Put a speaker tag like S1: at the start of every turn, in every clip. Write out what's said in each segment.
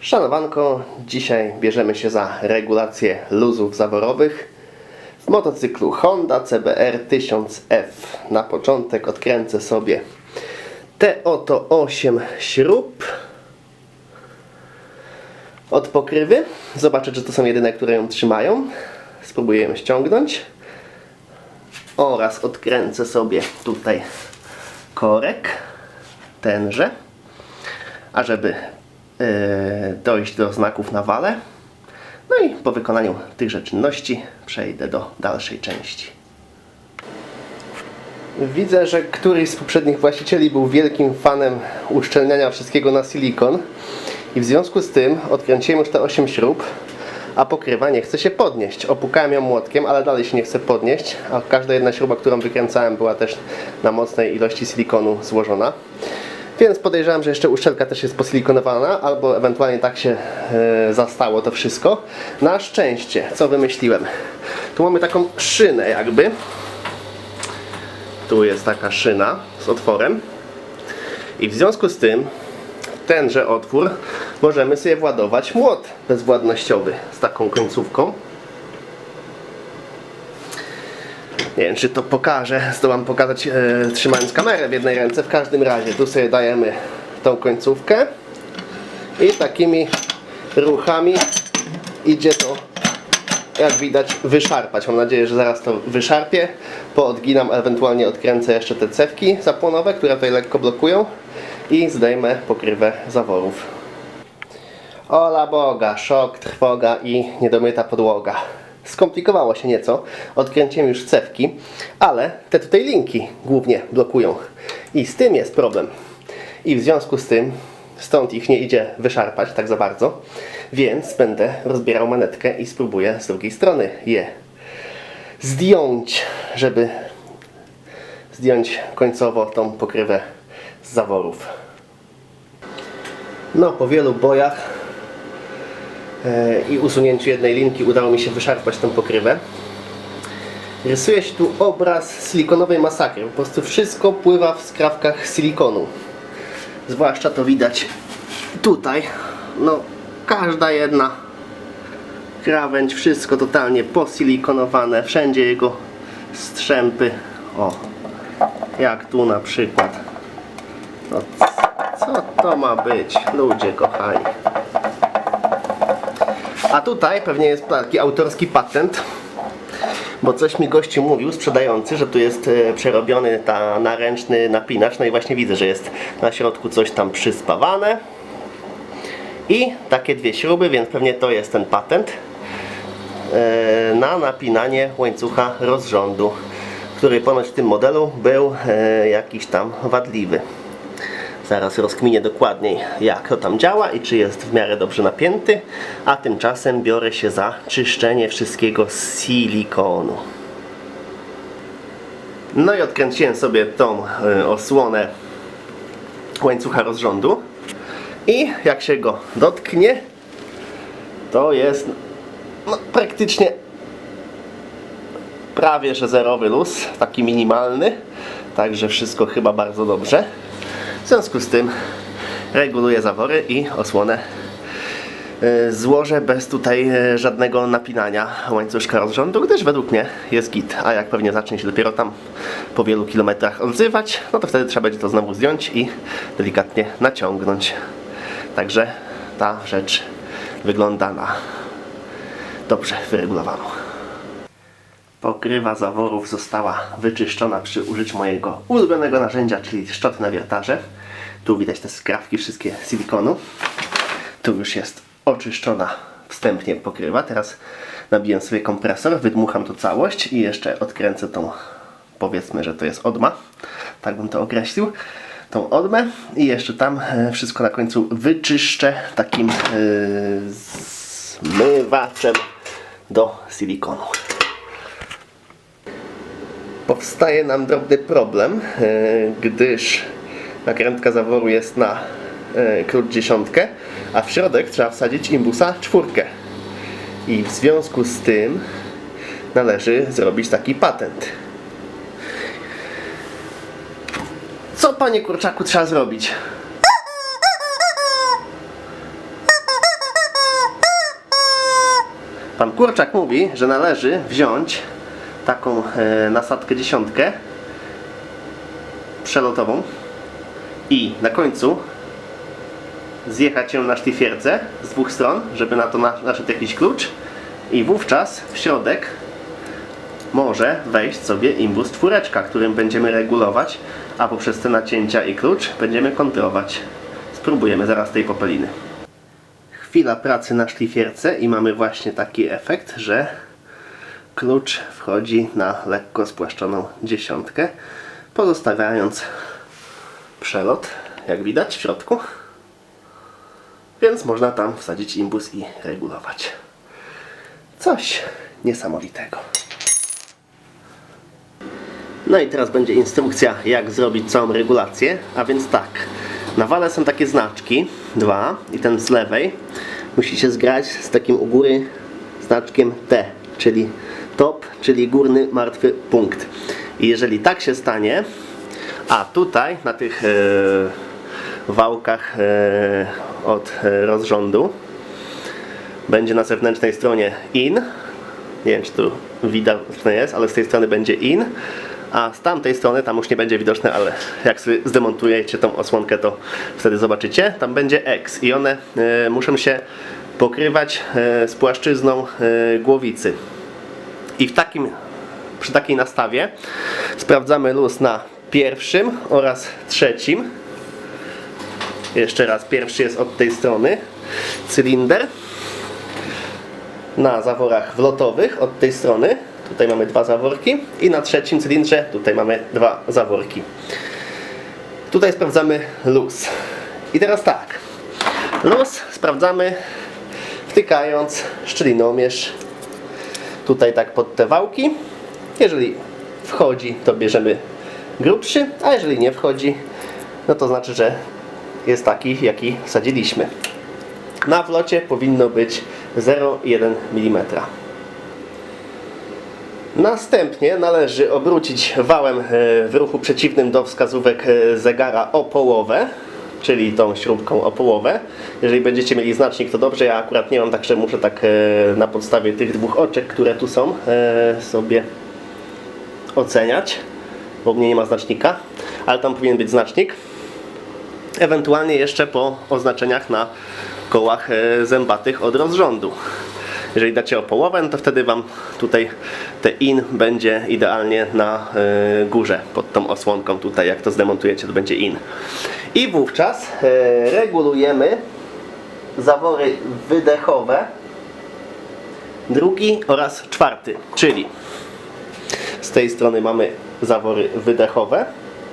S1: Szanowanko, dzisiaj bierzemy się za regulację luzów zaworowych w motocyklu Honda CBR 1000F. Na początek odkręcę sobie te oto 8 śrub od pokrywy. Zobaczę, czy to są jedyne, które ją trzymają. Spróbuję ją ściągnąć. Oraz odkręcę sobie tutaj korek, tenże. A żeby dojść do znaków na wale. No i po wykonaniu tychże czynności przejdę do dalszej części. Widzę, że któryś z poprzednich właścicieli był wielkim fanem uszczelniania wszystkiego na silikon i w związku z tym odkręciłem już te 8 śrub, a pokrywa nie chce się podnieść. Opukałem ją młotkiem, ale dalej się nie chce podnieść, a każda jedna śruba, którą wykręcałem była też na mocnej ilości silikonu złożona. Więc podejrzewam, że jeszcze uszczelka też jest posilikonowana, albo ewentualnie tak się e, zastało to wszystko. Na szczęście, co wymyśliłem? Tu mamy taką szynę jakby. Tu jest taka szyna z otworem. I w związku z tym tenże otwór możemy sobie władować młot bezwładnościowy z taką końcówką. Nie wiem, czy to pokażę. Zdołam pokazać e, trzymając kamerę w jednej ręce. W każdym razie tu sobie dajemy tą końcówkę i takimi ruchami idzie to jak widać wyszarpać. Mam nadzieję, że zaraz to wyszarpię. Poodginam, ewentualnie odkręcę jeszcze te cewki zapłonowe, które tutaj lekko blokują i zdejmę pokrywę zaworów. Ola Boga, szok, trwoga i niedomyta podłoga. Skomplikowało się nieco. Odkręciłem już cewki, ale te tutaj linki głównie blokują. I z tym jest problem. I w związku z tym stąd ich nie idzie wyszarpać tak za bardzo. Więc będę rozbierał manetkę i spróbuję z drugiej strony je zdjąć, żeby zdjąć końcowo tą pokrywę z zaworów. No, po wielu bojach i usunięciu jednej linki udało mi się wyszarpać tę pokrywę. Rysuje się tu obraz silikonowej masakry. Po prostu wszystko pływa w skrawkach silikonu. Zwłaszcza to widać tutaj. No, każda jedna krawędź, wszystko totalnie posilikonowane. Wszędzie jego strzępy. O, jak tu na przykład. No, co to ma być, ludzie kochani? A tutaj pewnie jest taki autorski patent, bo coś mi gościu mówił, sprzedający, że tu jest e, przerobiony ta naręczny napinacz. No i właśnie widzę, że jest na środku coś tam przyspawane. I takie dwie śruby, więc pewnie to jest ten patent e, na napinanie łańcucha rozrządu, który ponoć w tym modelu był e, jakiś tam wadliwy. Zaraz rozkminię dokładniej jak to tam działa i czy jest w miarę dobrze napięty, a tymczasem biorę się za czyszczenie wszystkiego z silikonu. No i odkręciłem sobie tą e, osłonę łańcucha rozrządu i jak się go dotknie to jest no, praktycznie prawie że zerowy luz, taki minimalny także wszystko chyba bardzo dobrze w związku z tym reguluję zawory i osłonę e, złożę bez tutaj e, żadnego napinania łańcuszka rozrządu, gdyż według mnie jest git, a jak pewnie zacznie się dopiero tam po wielu kilometrach odzywać, no to wtedy trzeba będzie to znowu zdjąć i delikatnie naciągnąć. Także ta rzecz wygląda na dobrze wyregulowaną. Pokrywa zaworów została wyczyszczona przy użyciu mojego ulubionego narzędzia, czyli szczoty na wiertarze. Tu widać te skrawki wszystkie silikonu. Tu już jest oczyszczona wstępnie pokrywa. Teraz nabiję sobie kompresor, wydmucham tu całość i jeszcze odkręcę tą, powiedzmy, że to jest odma. Tak bym to określił. Tą odmę i jeszcze tam e, wszystko na końcu wyczyszczę takim e, zmywaczem do silikonu powstaje nam drobny problem, e, gdyż nakrętka zaworu jest na e, klucz dziesiątkę, a w środek trzeba wsadzić imbusa czwórkę. I w związku z tym należy zrobić taki patent. Co panie kurczaku trzeba zrobić? Pan Kurczak mówi, że należy wziąć taką e, nasadkę dziesiątkę przelotową i na końcu zjechać ją na szlifierce z dwóch stron, żeby na to na- naszedł jakiś klucz i wówczas w środek może wejść sobie imbus czwóreczka, którym będziemy regulować, a poprzez te nacięcia i klucz będziemy kontrolować. Spróbujemy zaraz tej popeliny. Chwila pracy na szlifierce i mamy właśnie taki efekt, że klucz wchodzi na lekko spłaszczoną dziesiątkę, pozostawiając przelot, jak widać w środku. Więc można tam wsadzić imbus i regulować. Coś niesamowitego. No i teraz będzie instrukcja, jak zrobić całą regulację. A więc tak, na wale są takie znaczki, dwa, i ten z lewej musi się zgrać z takim u góry znaczkiem T, czyli top, czyli górny martwy punkt. I jeżeli tak się stanie, a tutaj na tych e, wałkach e, od e, rozrządu będzie na zewnętrznej stronie in. Nie wiem, czy tu widoczne jest, ale z tej strony będzie in. A z tamtej strony, tam już nie będzie widoczne, ale jak sobie zdemontujecie tą osłonkę, to wtedy zobaczycie. Tam będzie X i one muszą się pokrywać z płaszczyzną głowicy. I w takim, przy takiej nastawie sprawdzamy luz na pierwszym oraz trzecim. Jeszcze raz, pierwszy jest od tej strony. Cylinder na zaworach wlotowych od tej strony. Tutaj mamy dwa zaworki i na trzecim cylindrze tutaj mamy dwa zaworki. Tutaj sprawdzamy luz. I teraz tak. Luz sprawdzamy wtykając szczelinomierz tutaj tak pod te wałki. Jeżeli wchodzi, to bierzemy grubszy, a jeżeli nie wchodzi, no to znaczy, że jest taki, jaki wsadziliśmy. Na wlocie powinno być 0,1 mm. Następnie należy obrócić wałem e, w ruchu przeciwnym do wskazówek e, zegara o połowę, czyli tą śrubką o połowę. Jeżeli będziecie mieli znacznik, to dobrze. Ja akurat nie mam, także muszę tak e, na podstawie tych dwóch oczek, które tu są, sobie oceniać, bo mnie nie ma znacznika, ale tam powinien być znacznik. Ewentualnie jeszcze po oznaczeniach na kołach e, zębatych od rozrządu. Jeżeli dacie o połowę, no to wtedy Wam tutaj te in będzie idealnie na e, górze, pod tą osłonką tutaj, jak to zdemontujecie, to będzie in. I wówczas e, regulujemy zawory wydechowe, drugi oraz czwarty, czyli z tej strony mamy zawory wydechowe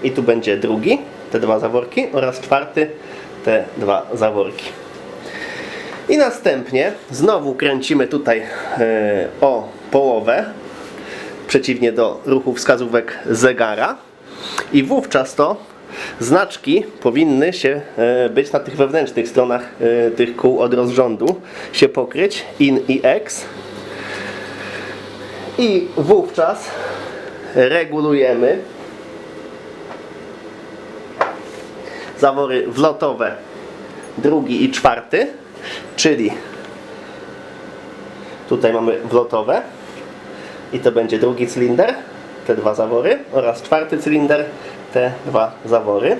S1: i tu będzie drugi, te dwa zaworki oraz czwarty, te dwa zaworki. I następnie znowu kręcimy tutaj e, o połowę, przeciwnie do ruchu wskazówek zegara. I wówczas to znaczki powinny się e, być na tych wewnętrznych stronach e, tych kół od rozrządu się pokryć in i x. I wówczas regulujemy zawory wlotowe drugi i czwarty, czyli tutaj mamy wlotowe i to będzie drugi cylinder, te dwa zawory oraz czwarty cylinder, te dwa zawory.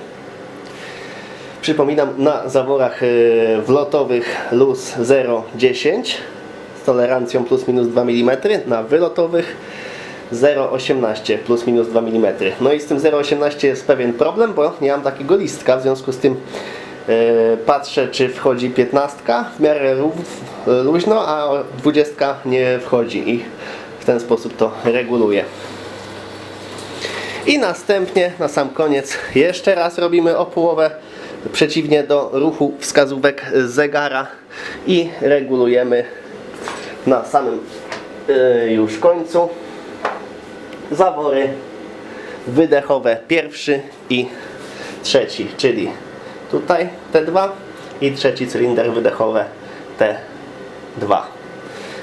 S1: Przypominam, na zaworach y, wlotowych luz 0,10 z tolerancją plus minus 2 mm, na wylotowych 0,18 plus minus 2 mm. No i z tym 0,18 jest pewien problem, bo nie mam takiego listka, w związku z tym e, patrzę czy wchodzi 15 w miarę luźno, a 20 nie wchodzi i w ten sposób to reguluję. I następnie na sam koniec jeszcze raz robimy o połowę przeciwnie do ruchu wskazówek zegara i regulujemy na samym e, już końcu zawory wydechowe pierwszy i trzeci, czyli tutaj te dwa i trzeci cylinder wydechowe te dwa.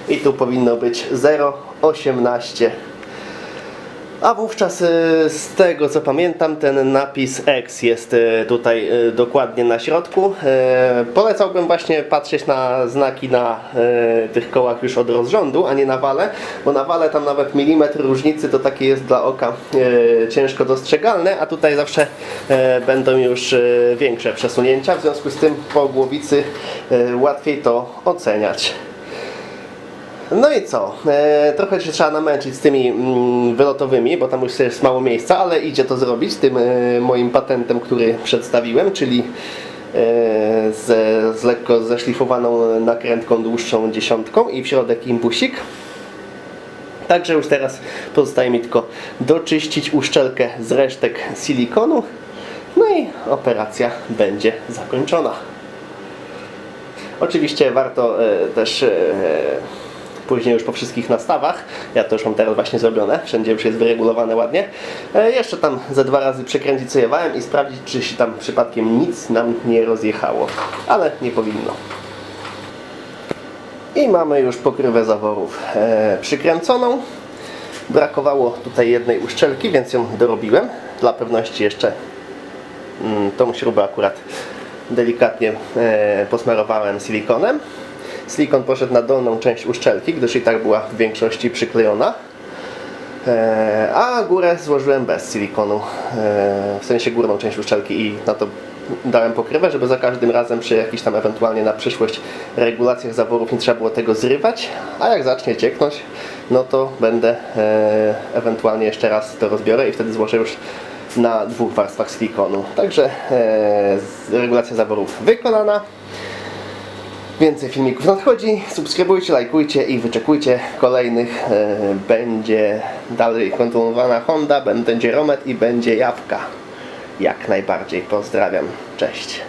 S1: I tu powinno być 0,18 A wówczas e, z tego co pamiętam ten napis X jest e, tutaj e, dokładnie na środku. Polecałbym właśnie patrzeć na znaki na tych kołach już od rozrządu, a nie na wale, bo na wale tam nawet milimetr różnicy to takie jest dla oka ciężko dostrzegalne, a tutaj zawsze będą już większe przesunięcia, w związku z tym po głowicy łatwiej to oceniać. No i co? E, trochę się trzeba namęczyć z tymi mm, wylotowymi, bo tam już jest mało miejsca, ale idzie to zrobić tym e, moim patentem, który przedstawiłem, czyli e, z, z lekko zeszlifowaną nakrętką dłuższą dziesiątką i w środek impusik. Także już teraz pozostaje mi tylko doczyścić uszczelkę z resztek silikonu. No i operacja będzie zakończona. Oczywiście warto e, też e, później już po wszystkich nastawach, ja to już mam teraz właśnie zrobione, wszędzie już jest wyregulowane ładnie, e, jeszcze tam ze dwa razy przekręcić co je wałem i sprawdzić czy się tam przypadkiem nic nam nie rozjechało, ale nie powinno. I mamy już pokrywę zaworów e, przykręconą. Brakowało tutaj jednej uszczelki, więc ją dorobiłem. Dla pewności jeszcze mm, tą śrubę akurat delikatnie e, posmarowałem silikonem. Silikon poszedł na dolną część uszczelki, gdyż i tak była w większości przyklejona. E, a górę złożyłem bez silikonu, e, w sensie górną część uszczelki i na to dałem pokrywę, żeby za każdym razem przy jakichś tam ewentualnie na przyszłość regulacjach zaworów nie trzeba było tego zrywać, a jak zacznie cieknąć, no to będę e, ewentualnie jeszcze raz to rozbiorę i wtedy złożę już na dwóch warstwach silikonu. Także regulacja zaworów wykonana. Więcej filmików nadchodzi. Subskrybujcie, lajkujcie i wyczekujcie kolejnych. E, Będzie dalej kontynuowana Honda, będzie Romet i będzie Jawka. Jak najbardziej. Pozdrawiam. Cześć.